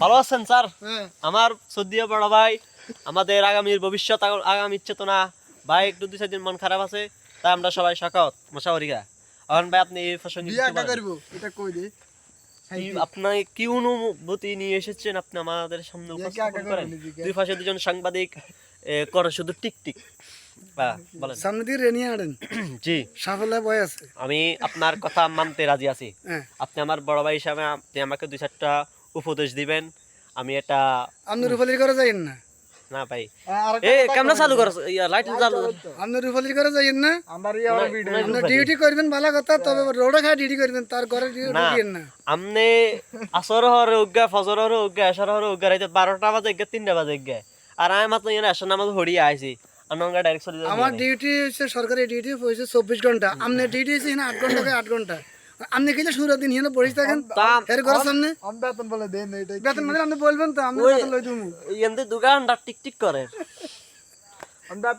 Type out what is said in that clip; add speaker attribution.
Speaker 1: ভালো আছেন স্যার?
Speaker 2: হ্যাঁ।
Speaker 1: আমার সদ্যীয় বড় ভাই আমাদের আগামীর ভবিষ্যৎ আগা- আগামী চেতনা। ভাই একটু দুই চার দিন মন খারাপ আছে তাই আমরা সবাই শকত মশাওয়ারিকা এখন ভাই আপনি এই
Speaker 2: কা এটা কই দে?
Speaker 1: আপনার কি অনুভূতি নিয়ে এসেছেন আপনি আমাদের সামনে উপস্থাপন করেন দুই পাশে দুজন সাংবাদিক করে শুধু টিক টিক। হ্যাঁ,
Speaker 2: সামনে দিয়ে রেনি আড়েন
Speaker 1: জি।
Speaker 2: সাফল্য বয় আছে।
Speaker 1: আমি আপনার কথা মানতে রাজি আছি।
Speaker 2: হ্যাঁ।
Speaker 1: আপনি আমার বড় ভাই হিসাবে আপনি আমাকে দুই চারটা উপদেশ দিবেন আমি এটা
Speaker 2: আপনি রুফালির করে যাইেন না?
Speaker 1: না ভাই। এ ক্যামেরা চালু করো ইয়া লাইট চালু
Speaker 2: আপনি রুফালির করে যাইেন না?
Speaker 3: আমার
Speaker 1: না,
Speaker 2: আপনি ডিউটি করবেন ভালো কথা তবে রোডে খায় ডিউটি করবেন তার ঘরে ডিউটি
Speaker 1: না।
Speaker 2: না।
Speaker 1: আমনে আসর হরে উগা ফজর হরে উগা এসর হরে উগা রাইতে বারোটা বাজে গা তিনটা বাজে গা। আর আমি মাত্র এনে আসর নামাজ হড়িয়ে আইছি। আনঙ্গা ডাইরেক্ট চলে
Speaker 2: আমার ডিউটি হচ্ছে সরকারি ডিউটি হয়েছে চব্বিশ ঘণ্টা। আপনার ডিউটি এখানে আট ঘণ্টা আট ঘণ্টা। আপনি কিন্তু শুরু দিন এখানে বসে থাকেন এর ঘর সামনে?
Speaker 3: আমি বেতন বলে দেন এটা
Speaker 2: বেতন মানে আপনি বলবেন তো আমি বেতন লই দেবো
Speaker 1: এনতে দুগান্ডা টিক টিক করে।
Speaker 3: আমি বেতন